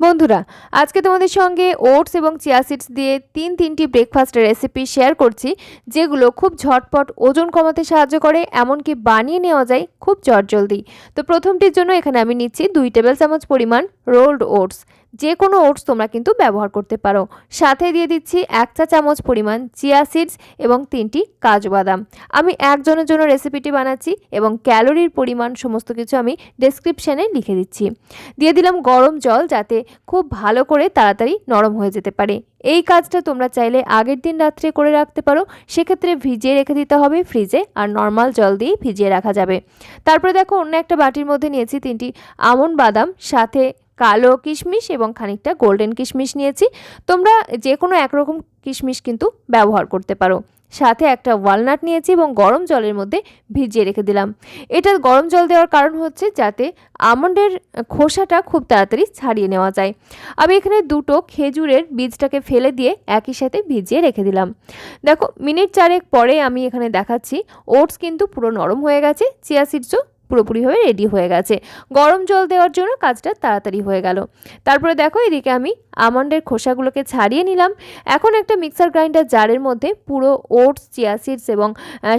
বন্ধুরা, আজকে তোমাদের সঙ্গে ওটস এবং চিয়া সিডস দিয়ে তিন তিনটি ব্রেকফাস্টের রেসিপি শেয়ার করছি, যেগুলো খুব ঝটপট ওজন কমাতে সাহায্য করে, এমনকি বানিয়ে নেওয়া যায় খুব চটজলদি। তো প্রথমটির জন্য এখানে আমি নিচ্ছি দুই টেবিল চামচ পরিমাণ রোল্ড ওটস। যে কোনো ওটস তোমরা কিন্তু ব্যবহার করতে পারো। সাথে দিয়ে দিচ্ছি এক চা চামচ পরিমাণ চিয়া সিডস এবং তিনটি কাজু বাদাম। আমি একজনের জন্য রেসিপিটি বানাচ্ছি এবং ক্যালোরির পরিমাণ সমস্ত কিছু আমি ডেসক্রিপশানে লিখে দিচ্ছি। দিয়ে দিলাম গরম জল যাতে খুব ভালো করে তাড়াতাড়ি নরম হয়ে যেতে পারে। এই কাজটা তোমরা চাইলে আগের দিন রাত্রে করে রাখতে পারো। সেক্ষেত্রে ভিজিয়ে রেখে দিতে হবে ফ্রিজে আর নর্মাল জল দিয়ে ভিজিয়ে রাখা যাবে। তারপরে দেখো অন্য একটা বাটির মধ্যে নিয়েছি তিনটি আমন বাদাম, সাথে কালো কিশমিশ এবং খানিকটা গোল্ডেন কিশমিশ নিয়েছি। তোমরা যে কোনো একরকম কিশমিশ কিন্তু ব্যবহার করতে পারো। সাথে একটা ওয়ালনাট নিয়েছি এবং গরম জলের মধ্যে ভিজিয়ে রেখে দিলাম। এটা গরম জল দেওয়ার কারণ হচ্ছে যাতে আমন্ডের খোসাটা খুব তাড়াতাড়ি ছাড়িয়ে নেওয়া যায়। আমি এখানে দুটো খেজুরের বীজটাকে ফেলে দিয়ে একই সাথে ভিজিয়ে রেখে দিলাম। দেখো, মিনিট চারেক পরে আমি এখানে দেখাচ্ছি, ওটস কিন্তু পুরো নরম হয়ে গেছে, চিয়া সিডসও পুরোপুরিভাবে রেডি হয়ে গেছে। গরম জল দেওয়ার জন্য কাজটা তাড়াতাড়ি হয়ে গেল। তারপরে দেখো এদিকে আমি আমন্ডের খোসাগুলোকে ছাড়িয়ে নিলাম। এখন একটা মিক্সার গ্রাইন্ডার জারের মধ্যে পুরো ওটস চিয়া সিডস এবং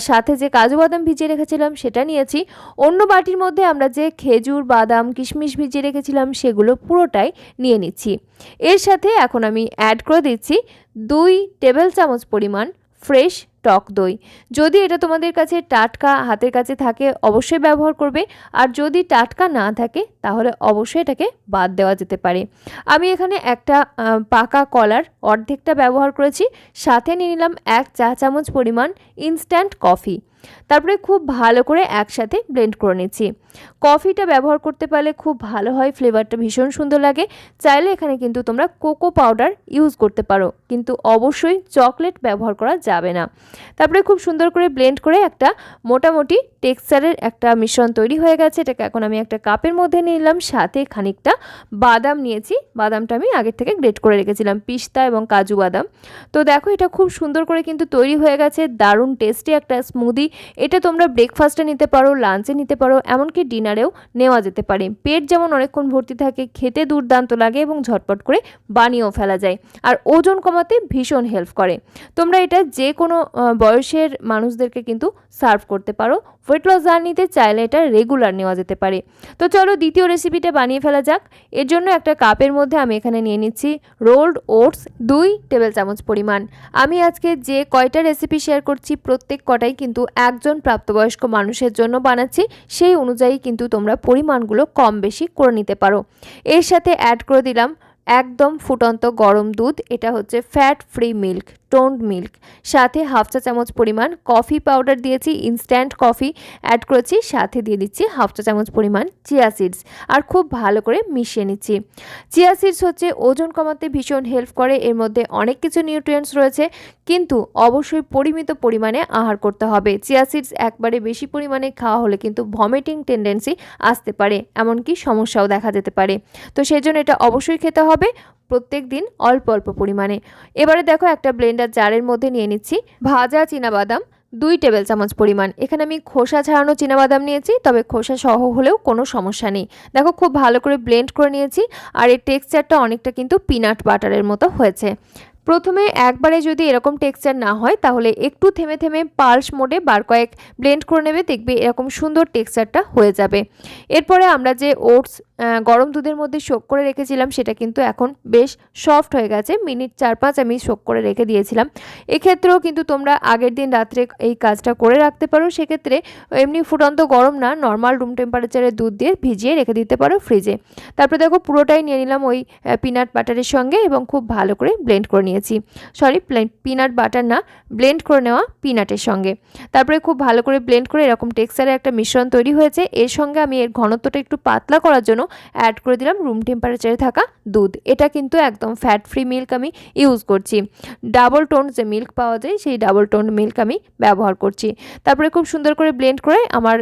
সাথে যে কাজু বাদাম ভিজিয়ে রেখেছিলাম সেটা নিয়েছি। অন্য বাটির মধ্যে আমরা যে খেজুর, বাদাম, কিশমিশ ভিজিয়ে রেখেছিলাম সেগুলো পুরোটাই নিয়ে নিচ্ছি। এর সাথে এখন আমি অ্যাড করে দিচ্ছি দুই টেবিল চামচ পরিমাণ ফ্রেশ টক দই। যদি এটা তোমাদের কাছে টাটকা হাতের কাছে থাকে, অবশ্যই ব্যবহার করবে। আর যদি টাটকা না থাকে, তাহলে অবশ্যই এটাকে বাদ দেওয়া যেতে পারে। আমি এখানে একটা পাকা কলার অর্ধেকটা ব্যবহার করেছি। সাথে নিয়ে নিলাম এক চা চামচ পরিমাণ ইনস্ট্যান্ট কফি তারপরে খুব ভালো করে একসাথে ব্লেন্ড করে নিচ্ছি। কফিটা ব্যবহার করতে পারলে খুব ভালো হয় ফ্লেভারটা ভীষণ সুন্দর লাগে। চাইলে এখানে কিন্তু তোমরা কোকো পাউডার ইউজ করতে পারো, কিন্তু অবশ্যই চকলেট ব্যবহার করা যাবে না। তারপরে খুব সুন্দর করে ব্লেন্ড করে একটা মোটামুটি টেক্সচারের একটা মিশ্রণ তৈরি হয়ে গেছে। এটাকে এখন আমি একটা কাপের মধ্যে নিলাম, সাথে খানিকটা বাদাম নিয়েছি। বাদামটা আমি আগের থেকে গ্রেট করে রেখেছিলাম, পিস্তা এবং কাজু বাদাম। তো দেখো এটা খুব সুন্দর করে কিন্তু তৈরি হয়ে গেছে, দারুণ টেস্টি একটা স্মুদি এটা তোমরা ব্রেকফাস্টে নিতে পারো লাঞ্চে নিতে পারো, এমনকি ডিনারেও নেওয়া যেতে পারে। পেট যেমন অনেকক্ষণ ভর্তি থাকে, খেতে দুর্দান্ত লাগে এবং ঝটপট করে বানিয়েও ফেলা যায়। আর ওজন কমাতে ভীষণ হেল্প করে। তোমরা এটা যে কোনো বয়সের মানুষদেরকে কিন্তু সার্ভ করতে পারো। ওয়েট লস জার্নিতে চাইলে এটা রেগুলার নেওয়া যেতে পারে। তো চলো দ্বিতীয় রেসিপিটা বানিয়ে ফেলা যাক। এর জন্য একটা কাপের মধ্যে আমি এখানে নিয়ে নিচ্ছি রোল্ড ওটস দুই টেবিল চামচ পরিমাণ। আমি আজকে যে কয়টা রেসিপি শেয়ার করছি, প্রত্যেক কটাই কিন্তু একজন প্রাপ্তবয়স্ক মানুষের জন্য বানাচ্ছি। সেই অনুযায়ী কিন্তু তোমরা পরিমাণগুলো কম বেশি করে নিতে পারো। এর সাথে অ্যাড করে দিলাম একদম ফুটন্ত গরম দুধ, এটা হচ্ছে fat free milk toned milk. সাথে হাফ চা চামচ পরিমাণ কফি পাউডার দিয়েছি ইনস্ট্যান্ট কফি অ্যাড করেছি, সাথে দিয়ে দিচ্ছি হাফ চা চামচ পরিমাণ চিয়া সিডস আর খুব ভালো করে মিশিয়ে নিচ্ছি। চিয়া সিডস হচ্ছে ওজন কমাতে ভীষণ হেল্প করে, এর মধ্যে অনেক কিছু নিউট্রিয়েন্টস রয়েছে, কিন্তু অবশ্যই পরিমিত পরিমাণে আহার করতে হবে। চিয়া সিডস একবারে বেশি পরিমাণে খাওয়া হলে কিন্তু ভমিটিং টেন্ডেন্সি আসতে পারে, এমনকি সমস্যাও দেখা যেতে পারে। তো সেই জন্য এটা অবশ্যই খেতে হবে। প্রত্যেক দিন অল্প অল্প পরিমাণে। এবারে দেখো একটা ব্লেন্ডার জারের মধ্যে নিয়ে নিচ্ছি। ভাজা বাদাম দুই টেবিল চামচ পরিমাণ। এখানে আমি খোসা ছাড়ানো বাদাম নিয়েছি, তবে খোসা সহ হলেও কোনো সমস্যা নেই। দেখো খুব ভালো করে ব্লেন্ড করে নিয়েছি, আর এর টেক্সচারটা অনেকটা কিন্তু পিনাট বাটারের মতো হয়েছে। প্রথমে একবারে যদি এরকম টেক্সচার না হয়, তাহলে একটু থেমে থেমে পালস মোডে বার কয়েক ব্লেন্ড করে নেবে, দেখবে এরকম সুন্দর টেক্সচারটা হয়ে যাবে। এরপরে আমরা যে ওটস গরম দুধের মধ্যে শোক করে রেখেছিলাম, সেটা কিন্তু এখন বেশ সফট হয়ে গেছে। মিনিট চার পাঁচ আমি শোক করে রেখে দিয়েছিলাম। এক্ষেত্রেও কিন্তু তোমরা আগের দিন রাত্রে এই কাজটা করে রাখতে পারো। সেক্ষেত্রে এমনি ফুটন্ত গরম না নর্মাল রুম টেম্পারেচারে দুধ দিয়ে ভিজিয়ে রেখে দিতে পারো ফ্রিজে তারপরে দেখো পুরোটাই নিয়ে নিলাম ওই পিনাট বাটারের সঙ্গে এবং খুব ভালো করে ব্লেন্ড করে নিয়েছি সরি পিনাট বাটার না ব্লেন্ড করে নেওয়া পিনাটের সঙ্গে। তারপরে খুব ভালো করে ব্লেন্ড করে এরকম টেক্সচারের একটা মিশ্রণ তৈরি হয়েছে। এর সঙ্গে আমি এর ঘনত্বটা একটু পাতলা করার জন্য অ্যাড করে দিলাম রুম টেম্পারেচারে থাকা দুধ। এটা কিন্তু একদম ফ্যাট ফ্রি মিল্ক আমি ইউজ করছি। ডাবল টোন যে মিল্ক পাওয়া যায়, সেই ডাবল টোন মিল্ক আমি ব্যবহার করছি। তারপরে খুব সুন্দর করে ব্লেন্ড করে আমার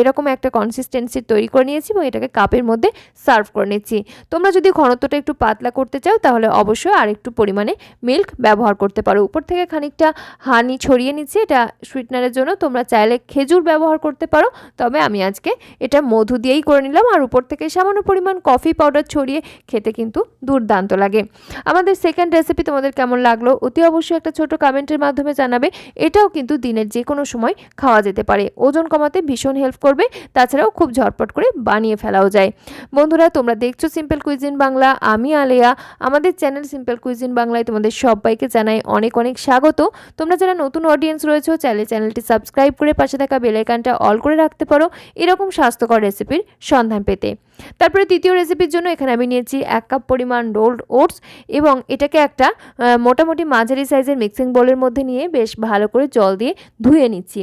এরকম একটা কনসিস্টেন্সি তৈরি করে নিয়েছি এবং এটাকে কাপের মধ্যে সার্ভ করে নিচ্ছি। তোমরা যদি ঘনত্বটা একটু পাতলা করতে চাও, তাহলে অবশ্যই আর একটু পরিমাণে মিল্ক ব্যবহার করতে পারো। উপর থেকে খানিকটা হানি ছড়িয়ে নিচ্ছি, এটা সুইটনারের জন্য। তোমরা চাইলে খেজুর ব্যবহার করতে পারো, তবে আমি আজকে এটা মধু দিয়েই করে নিলাম। আর উপর থেকে সামান্য পরিমাণ কফি পাউডার ছড়িয়ে খেতে কিন্তু দুর্দান্ত লাগে। আমাদের সেকেন্ড রেসিপি তোমাদের কেমন লাগল, অতি অবশ্যই একটা ছোট কমেন্টের মাধ্যমে জানাবে। এটাও কিন্তু দিনের যে কোনো সময় খাওয়া যেতে পারে। ওজন কমাতে ভীষণ হেল্প করবে, তাছাড়াও খুব ঝটপট করে বানিয়ে ফেলাও যায়। বন্ধুরা, তোমরা দেখছ সিম্পল কুইজিন বাংলা আমি আলেয়া। আমাদের চ্যানেল সিম্পল কুইজিন বাংলায় তোমাদের সবাইকে জানাই অনেক অনেক স্বাগত। তোমরা যারা নতুন অডিয়েন্স রয়েছো চাইলে চ্যানেলটি সাবস্ক্রাইব করে পাশে থাকা বেলাইকানটা অল করে রাখতে পারো। এরকম স্বাস্থ্যকর রেসিপির সন্ধান পেতে। তারপরে তৃতীয় রেসিপির জন্য এখানে আমি নিয়েছি এক কাপ পরিমাণ রোল্ড ওটস এবং এটাকে একটা মোটামুটি মাঝারি সাইজের মিক্সিং বোলের মধ্যে নিয়ে বেশ ভালো করে জল দিয়ে ধুয়ে নিচ্ছি।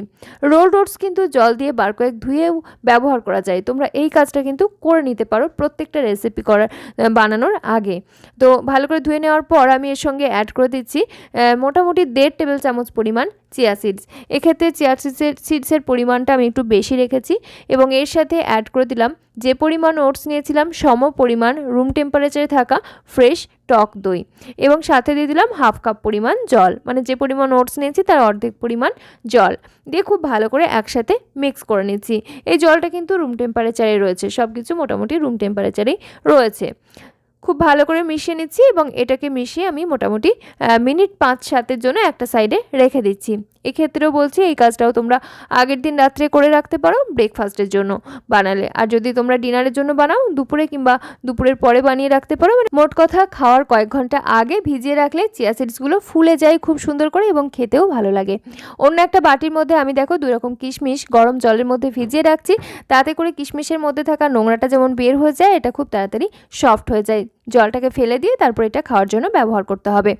রোল্ড ওটস কিন্তু জল দিয়ে বার কয়েক ধুয়েও ব্যবহার করা যায়। তোমরা এই কাজটা কিন্তু করে নিতে পারো প্রত্যেকটা রেসিপি করার বানানোর আগে। তো ভালো করে ধুয়ে নেওয়ার পর আমি এর সঙ্গে অ্যাড করে দিচ্ছি মোটামুটি দেড় টেবিল চামচ পরিমাণ চিয়া সিডস এক্ষেত্রে চিয়া সিডসের সিডসের পরিমাণটা আমি একটু বেশি রেখেছি এবং এর সাথে অ্যাড করে দিলাম যে পরিমাণ ওটস নিয়েছিলাম, সম পরিমাণ রুম টেম্পারেচারে থাকা ফ্রেশ টক দই এবং সাথে দিয়ে দিলাম হাফ কাপ পরিমাণ জল। মানে যে পরিমাণ ওটস নিয়েছি তার অর্ধেক পরিমাণ জল। দিয়ে খুব ভালো করে একসাথে মিক্স করে নিচ্ছি। এই জলটা কিন্তু রুম টেম্পারেচারে রয়েছে সব কিছু মোটামুটি রুম টেম্পারেচারেই রয়েছে। খুব ভালো করে মিশিয়ে নিচ্ছি এবং এটাকে মিশিয়ে আমি মোটামুটি মিনিট পাঁচ সাতের জন্য একটা সাইডে রেখে দিচ্ছি। এক্ষেত্রেও বলছি এই কাজটাও তোমরা আগের দিন রাত্রে করে রাখতে পারো ব্রেকফাস্টের জন্য বানালে। আর যদি তোমরা ডিনারের জন্য বানাও, দুপুরে কিংবা দুপুরের পরে বানিয়ে রাখতে পারো মানে মোট কথা খাওয়ার কয়েক ঘণ্টা আগে ভিজিয়ে রাখলে চিয়া সিডসগুলো ফুলে যায় খুব সুন্দর করে এবং খেতেও ভালো লাগে। অন্য একটা বাটির মধ্যে আমি দেখো দুই রকম কিশমিশ গরম জলের মধ্যে ভিজিয়ে রাখছি। তাতে করে কিশমিশের মধ্যে থাকা নোংরাটা যেমন বের হয়ে যায়, এটা খুব তাড়াতাড়ি সফট হয়ে যায়। জলটাকে ফেলে দিয়ে তারপর এটা খাওয়ার জন্য ব্যবহার করতে হবে।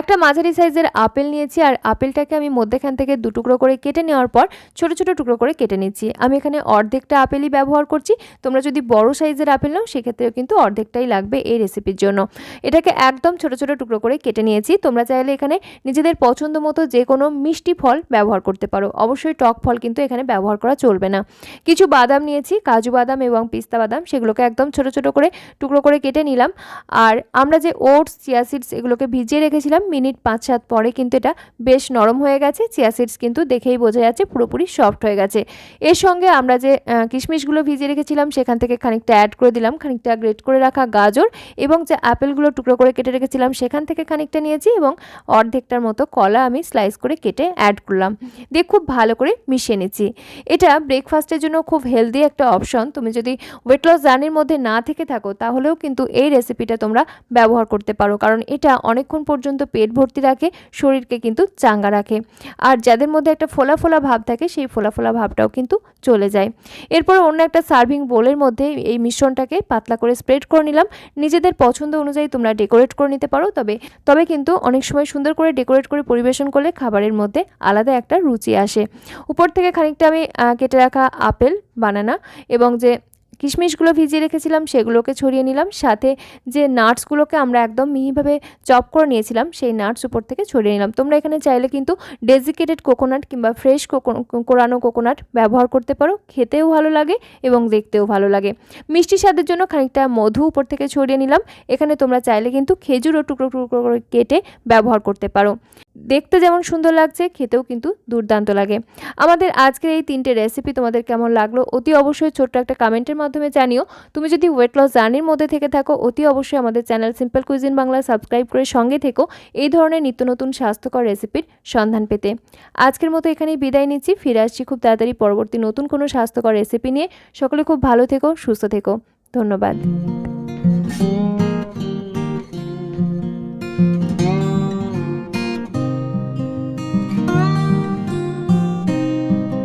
একটা মাঝারি সাইজের আপেল নিয়েছি আর আপেলটাকে আমি মধ্যেখান থেকে দু টুকরো করে কেটে নেওয়ার পর ছোট ছোট টুকরো করে কেটে নিচ্ছি। আমি এখানে অর্ধেকটা আপেলই ব্যবহার করছি। তোমরা যদি বড় সাইজের আপেল নাও, সেক্ষেত্রেও কিন্তু অর্ধেকটাই লাগবে এই রেসিপির জন্য। এটাকে একদম ছোট ছোট টুকরো করে কেটে নিয়েছি। তোমরা চাইলে এখানে নিজেদের পছন্দ মতো যে কোনো মিষ্টি ফল ব্যবহার করতে পারো। অবশ্যই টক ফল কিন্তু এখানে ব্যবহার করা চলবে না। কিছু বাদাম নিয়েছি, কাজু বাদাম এবং পিস্তা বাদাম, সেগুলোকে একদম ছোট ছোট করে টুকরো করে কেটে নিলাম। আর আমরা যে ওটস, চিয়া সিডস এগুলোকে ভিজিয়ে রেখেছিলাম, মিনিট পাঁচ সাত পরে কিন্তু এটা বেশ নরম হয়ে গেছে। চিয়া সিডস কিন্তু দেখেই বোঝা যাচ্ছে পুরোপুরি সফট হয়ে গেছে। এর সঙ্গে আমরা যে কিশমিশগুলো ভিজিয়ে রেখেছিলাম, সেখান থেকে খানিকটা অ্যাড করে দিলাম, খানিকটা গ্রেট করে রাখা গাজর এবং যে আপেলগুলো টুকরো করে কেটে রেখেছিলাম, সেখান থেকে খানিকটা নিয়েছি এবং অর্ধেকটার মতো কলা আমি স্লাইস করে কেটে অ্যাড করলাম। দিয়ে খুব ভালো করে মিশিয়ে নিচ্ছি। এটা ব্রেকফাস্টের জন্য খুব হেলদি একটা অপশন তুমি যদি ওয়েট লস জার্নির মধ্যে না থেকে থাকো, তাহলেও কিন্তু এই রেসিপিটা তোমরা ব্যবহার করতে পারো, কারণ এটা অনেকক্ষণ পর্যন্ত পেট ভর্তি রাখে, শরীরকে কিন্তু চাঙ্গা রাখে। আর যাদের মধ্যে একটা ফোলা ফোলা ভাব থাকে, সেই ফোলা ফোলা ভাবটাও কিন্তু চলে যায়। এরপর অন্য একটা সার্ভিং বোলের মধ্যে এই মিশ্রণটাকে পাতলা করে স্প্রেড করে নিলাম। নিজেদের পছন্দ অনুযায়ী তোমরা ডেকোরেট করে নিতে পারো, তবে তবে কিন্তু অনেক সময় সুন্দর করে ডেকোরেট করে পরিবেশন করলে খাবারের মধ্যে আলাদা একটা রুচি আসে। উপর থেকে খানিকটা আমি কেটে রাখা আপেল, বানানা এবং যে কিশমিশগুলো ভিজিয়ে রেখেছিলাম, সেগুলোকে ছড়িয়ে নিলাম, সাথে যে নাটসগুলোকে আমরা একদম মিহিভাবে চপ করে নিয়েছিলাম, সেই নাটস উপর থেকে ছড়িয়ে নিলাম। তোমরা এখানে চাইলে কিন্তু ডেজিকেটেড কোকোনাট কিংবা ফ্রেশ কোরানো কোকোনাট ব্যবহার করতে পারো। খেতেও ভালো লাগে এবং দেখতেও ভালো লাগে। মিষ্টি স্বাদের জন্য খানিকটা মধু উপর থেকে ছড়িয়ে নিলাম। এখানে তোমরা চাইলে কিন্তু খেজুরও টুকরো টুকরো করে কেটে ব্যবহার করতে পারো। দেখতে যেমন সুন্দর লাগছে, খেতেও কিন্তু দুর্দান্ত লাগে। আমাদের আজকের এই তিনটে রেসিপি তোমাদের কেমন লাগল অতি অবশ্যই ছোট্ট একটা কমেন্টের মাধ্যমে জানিও। তুমি যদি ওয়েট লস জার্নির মধ্যে থেকে থাকো, অতি অবশ্যই আমাদের channel simple cuisine Bangla subscribe করে সঙ্গে থেকো এই ধরনের নিত্য নতুন স্বাস্থ্যকর রেসিপির সন্ধান পেতে। আজকের মতো এখানেই বিদায় নিচ্ছি। ফিরে আসছি খুব তাড়াতাড়ি পরবর্তী নতুন কোনো স্বাস্থ্যকর রেসিপি নিয়ে। সকলে খুব ভালো থেকো, সুস্থ থেকো। ধন্যবাদ।